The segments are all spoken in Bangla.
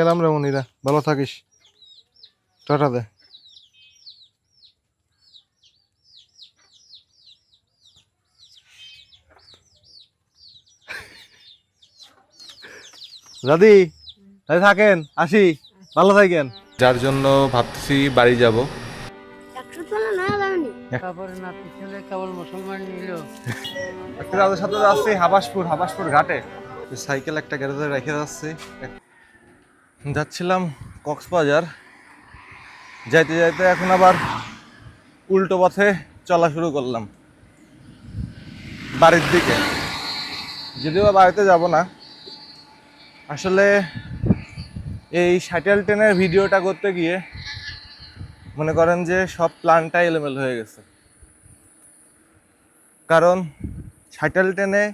গেলাম রে মনিরা ভালো থাকিস। টাটা দে। দাদি দাদি থাকেন আসি ভালো থাকেন। যার জন্য ভাবছি বাড়ি যাব। দাদার সাথে যাচ্ছি হাবাসপুর হাবাসপুর ঘাটে। সাইকেল একটা গ্যারেজে রেখে যাচ্ছি। যাচ্ছিলাম কক্সবাজার। যাইতে যাইতে এখন আবার উল্টো পথে চলা শুরু করলাম। বাড়ির দিকে। যদিও বাড়িতে যাব না। আসলে এই শাটেল ট্রেনের ভিডিওটা করতে গিয়ে মনে করেন যে সব প্ল্যানটাই এলোমেলো হয়ে গেছে। কারণ শাটেল ট্রেনে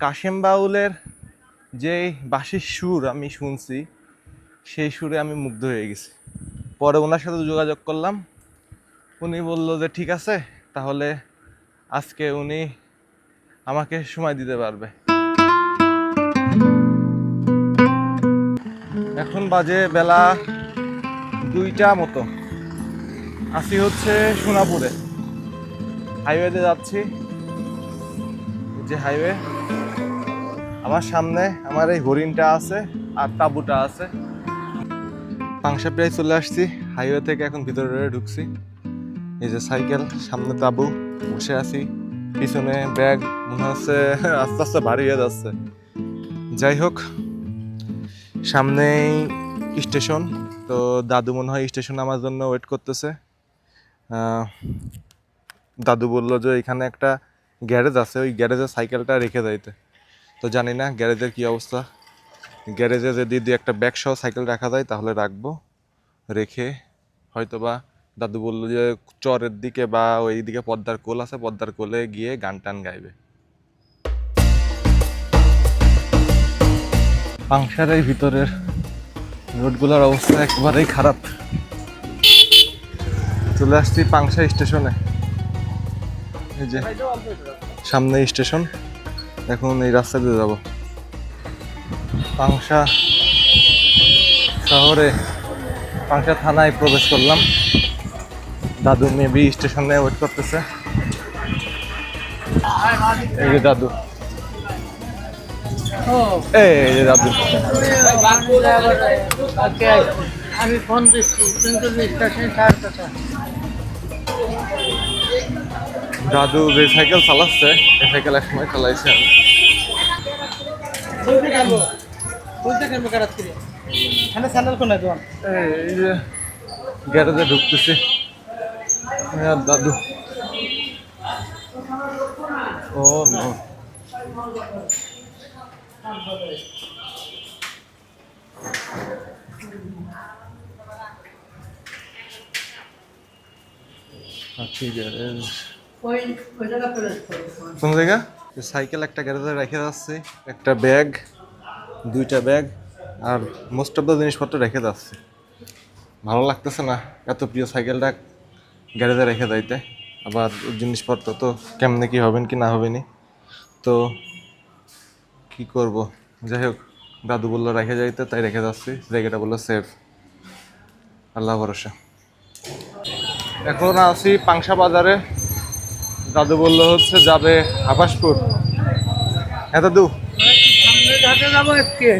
কাশেম বাউলের যে বাঁশির সুর আমি শুনছি সেই সুরে আমি মুগ্ধ হয়ে গেছি। পরে ওনার সাথে যোগাযোগ করলাম। উনি বলল যে, ঠিক আছে, তাহলে আজকে উনি আমাকে সময় দিতে পারবে। এখন বাজে বেলা দুইটা মতো। আসি হচ্ছে সোনাপুরে। হাইওয়েতে যাচ্ছি। যে হাইওয়ে। আমার সামনে আমার এই হরিণটা আছে আর তাঁবুটা আছে। পাংশা প্রায় চলে আসছি। হাইওয়ে থেকে এখন ভিতরে ঢুকছি। এই যে সাইকেল, সামনে তাবু, বসে আছি। পিছনে ব্যাগ, মনে হচ্ছে আস্তে আস্তে ভারী হয়ে যাচ্ছে। যাই হোক, সামনেই স্টেশন। তো দাদু মনে হয় স্টেশন আমার জন্য ওয়েট করতেছে। দাদু বলল যে এখানে একটা গ্যারেজ আছে। ওই গ্যারেজে সাইকেলটা রেখে যাইতে। তো জানি না গ্যারেজের কি অবস্থা। গ্যারেজে যদি দু একটা ব্যাগ সহ সাইকেল রাখা যায়, তাহলে রাখব। রেখে হয়তো বা দাদু বলল যে, চরের দিকে বা ওই দিকে পদ্মার কোল আছে, পদ্মার কোলে গিয়ে গান টান গাইবে। পাংশার এই ভিতরের রোডগুলোর অবস্থা একেবারেই খারাপ। চলে আসছি পাংশা স্টেশনে। এই যে, সামনে স্টেশন। এখন এই রাস্তা দিয়ে যাব। পাংশা শহরে পাংশা থানায় প্রবেশ করলাম। দাদু মেবি স্টেশনে ওয়েট করতেছে। এই যে দাদু। এই যে দাদু। আমি ফোন দিচ্ছি কিন্তু স্টেশন ছাড় দাদু যে সাইকেল চালাচ্ছে এই সাইকেল এক সময় চালাইছে। আমি কারাত করে। এখানে স্যান্ডেল কোন দোকান এই যে গ্যারেজে ঢুকতেছি। আর দাদু। Oh no. আচ্ছা কোন জায়গা? সাইকেল একটা গ্যারেজে রেখে যাচ্ছি। একটা ব্যাগ। দুইটা ব্যাগ আর মোস্ট অফ দ্য জিনিসপত্র রেখে যাচ্ছি। ভালো লাগতেছে না এত প্রিয় সাইকেলটা গ্যারেজে রেখে যাইতে। আবার জিনিসপত্র তো কেমনে কি হবেন কি না হবেনি তো কি করব? যাই হোক, দাদু বলল রেখে যাইতে, তাই রেখে যাচ্ছি। জায়গাটা বলল সেফ আল্লাহ ভরসা। এখন আছি পাংশা বাজারে। দাদু বলল হচ্ছে যাবে আবাসপুর। হ্যাঁ দাদু? ঘাটে যাব আজকে।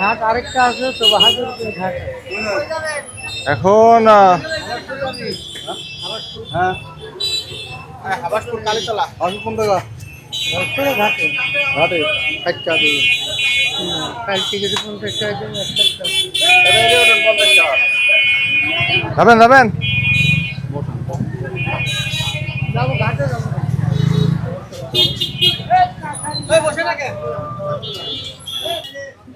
ঘাট আরেকটা আছে তো বাহাদুরপুর ঘাট। এখন হ্যাঁ। হাবাসপুর কালীতলা। আসুন কোন জায়গা ঘাটে। ঘাটে কাল পঞ্চাশ টাকা যাবেন যাবেন যাব ঘাটে যাব।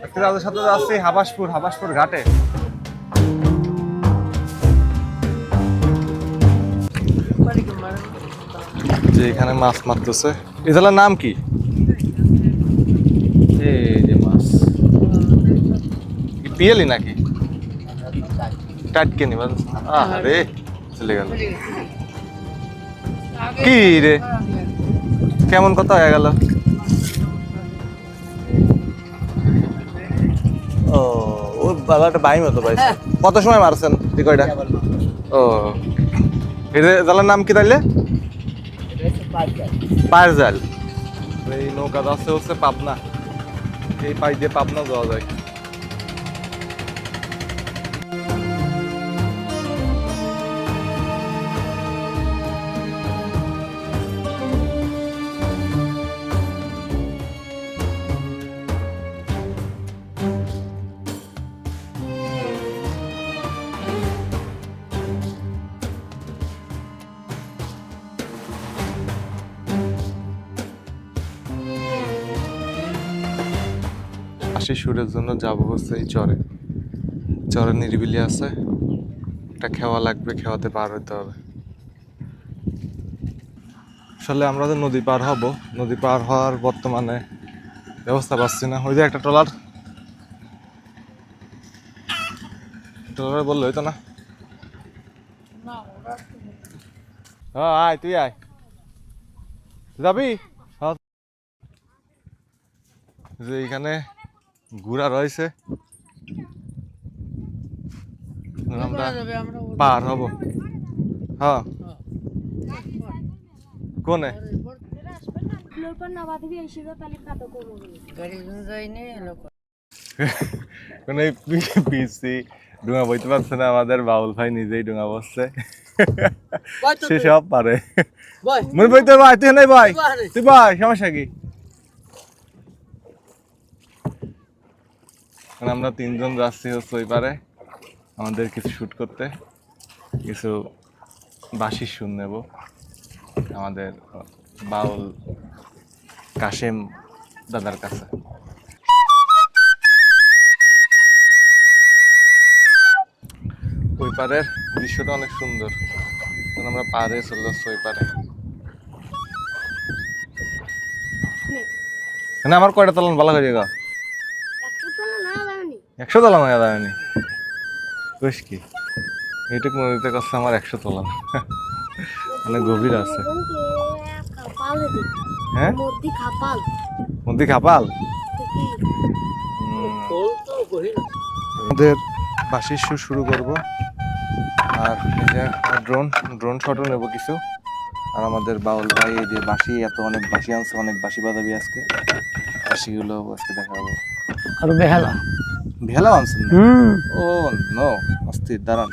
একটা দাদুর সাথে যাচ্ছি হাবাসপুর হাবাসপুর ঘাটে। যে এখানে মাছ মারতেছে। এই জেলার নাম কি? যে মাছ। পিয়েলি নাকি? টাটকে নিবেন আরে চলে গেল। কি রে? কেমন কথা হয়ে গেল? একটা বাইম হতো ভাই কত সময় মারছেন টিকয়টা ও। এটা জালার নাম কি তাইলে? পায়ের জাল এই নৌকা যাচ্ছে হচ্ছে পাবনা। এই পাই দিয়ে পাবনা যাওয়া যায়। আশি সুরের জন্য যাব হচ্ছে এই চরে। চরে নিরিবিলি আছে। একটা খেওয়া লাগবে, খেওয়াতে পার হতে হবে। আসলে আমরা তো নদী পার হব, নদী পার হওয়ার বর্তমানে ব্যবস্থা পাচ্ছি না। ওই যে একটা ট্রলার। ট্রলারে বলল হইতো না? হ্যাঁ আয়, তুই আয়। যাবি? যে এখানে ঘোড়া রয়েছে। আমরা পার হব। হ্যাঁ। কোনে? লোক কোনে পিসি ডুঙা বইতে পারছে না আমাদের বাউল ভাই নিজেই ডুঙা বসছে। সে সব পারে। মনে বইতে ভাই তুই নাই ভাই তুই ভাই সমস্যা কি? এখন আমরা তিনজন যাচ্ছি হচ্ছে ওই পারে। আমাদের কিছু শুট করতে। কিছু বাঁশির সুর নেব। আমাদের বাউল কাশেম দাদার কাছে। ওই পারের দৃশ্যটা অনেক সুন্দর। আমরা পারে চলে যাচ্ছি ওই পারে। মানে আমার কয়টা তলান? ভালো হয়ে গা একশো তলান হয়ে যায়নি বেশ কি? এইটুকু নদীতে কাছে আমার একশো তলান অনেক গভীর আছে। হ্যাঁ? মূর্তি খাপাল। তোল আমাদের বাসির সুর শুরু করব। আর ড্রোন ড্রোন শটও নেব কিছু। আর আমাদের বাউল ভাই, এই যে বাঁশি, এত অনেক বাঁশি আনছে, অনেক বাঁশি বাজাবি আজকে। বাসিগুলো আজকে দেখাবো। আর বেহালা ভেলা আনছেন ও নো অস্থির দাঁড়ান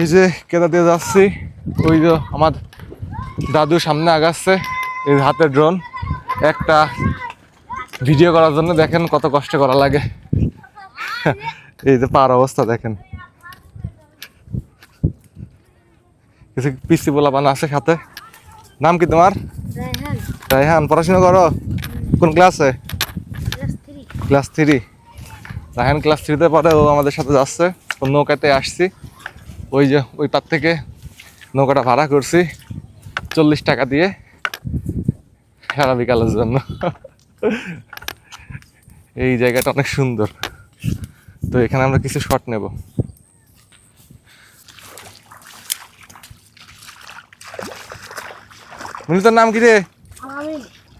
এই যে কেদা দিয়ে যাচ্ছি। ওই যে আমার দাদু সামনে আগাচ্ছে। এই হাতে ড্রোন একটা ভিডিও করার জন্য দেখেন কত কষ্ট করা লাগে। এই যে পার অবস্থা দেখেন। কিছু পিসি বলা বানা আছে সাথে? নাম কি তোমার? রায়হান। রাইহান পড়াশোনা করো? কোন ক্লাসে ক্লাস থ্রি রায়হান ক্লাস থ্রিতে পরে ও আমাদের সাথে যাচ্ছে। ও নৌকাতে আসছি। ওই যে ওই পার থেকে নৌকাটা ভাড়া করছি। চল্লিশ টাকা দিয়ে। সারা বিকালের জন্য। এই জায়গাটা অনেক সুন্দর। তো এখানে আমরা কিছু শট নেব। মিলিতার নাম কি রে?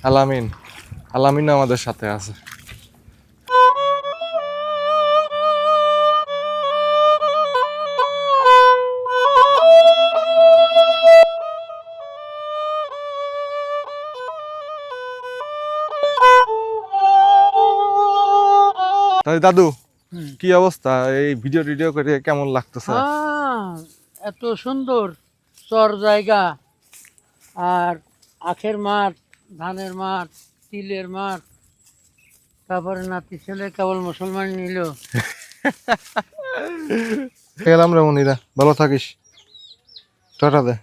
আলামিন। আলামিন। আমাদের সাথে আছে। দাদু কি অবস্থা? এই ভিডিও টিডিও করে কেমন লাগতেছে? হ্যাঁ এত সুন্দর চর জায়গা। আর আখের মাঠ ধানের মাঠ তিলের মাঠ। তারপরে নাতি ছেলে কেবল মুসলমান নিল। গেলাম রে মনিরা ভালো থাকিস। টাটা দে।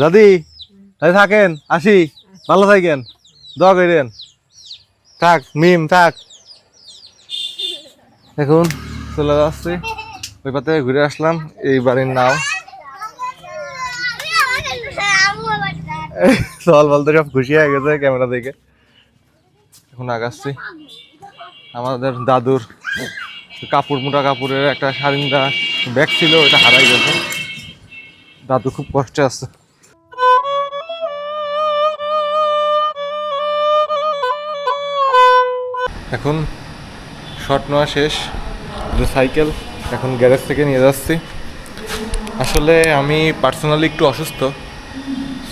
দাদি তাই থাকেন? আসি। ভালো থাকেন। দোয়া করেন থাক, মিম, থাক। এখন চলে যাচ্ছি। ওই পাতে ঘুরে আসলাম, এই বাড়ির নাম। সল বলতে সব খুশি হয়ে গেছে ক্যামেরা দেখে। এখন আগাচ্ছি। আমাদের দাদুর কাপড়, মোটা কাপড়ের একটা সারিন্দা ব্যাগ ছিল ওটা হারাই গেছে। দাদু খুব কষ্টে আছে। এখন শর্ট নেওয়া শেষ। যে সাইকেল এখন গ্যারেজ থেকে নিয়ে যাচ্ছি। আসলে আমি পার্সোনালি একটু অসুস্থ।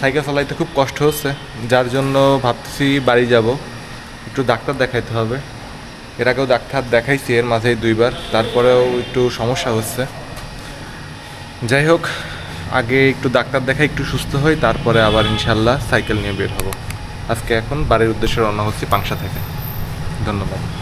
সাইকেল চালাইতে খুব কষ্ট হচ্ছে। যার জন্য ভাবতেছি বাড়ি যাব। একটু ডাক্তার দেখাইতে হবে। এর আগেও ডাক্তার দেখাইছি এর মাঝেই দুইবার। তারপরেও একটু সমস্যা হচ্ছে। যাই হোক, আগে একটু ডাক্তার দেখাই, একটু সুস্থ হই, তারপরে আবার ইনশাল্লাহ সাইকেল নিয়ে বের হব। আজকে এখন বাড়ির উদ্দেশ্যে রওনা হচ্ছি পাংশা থেকে। ধন্যবাদ।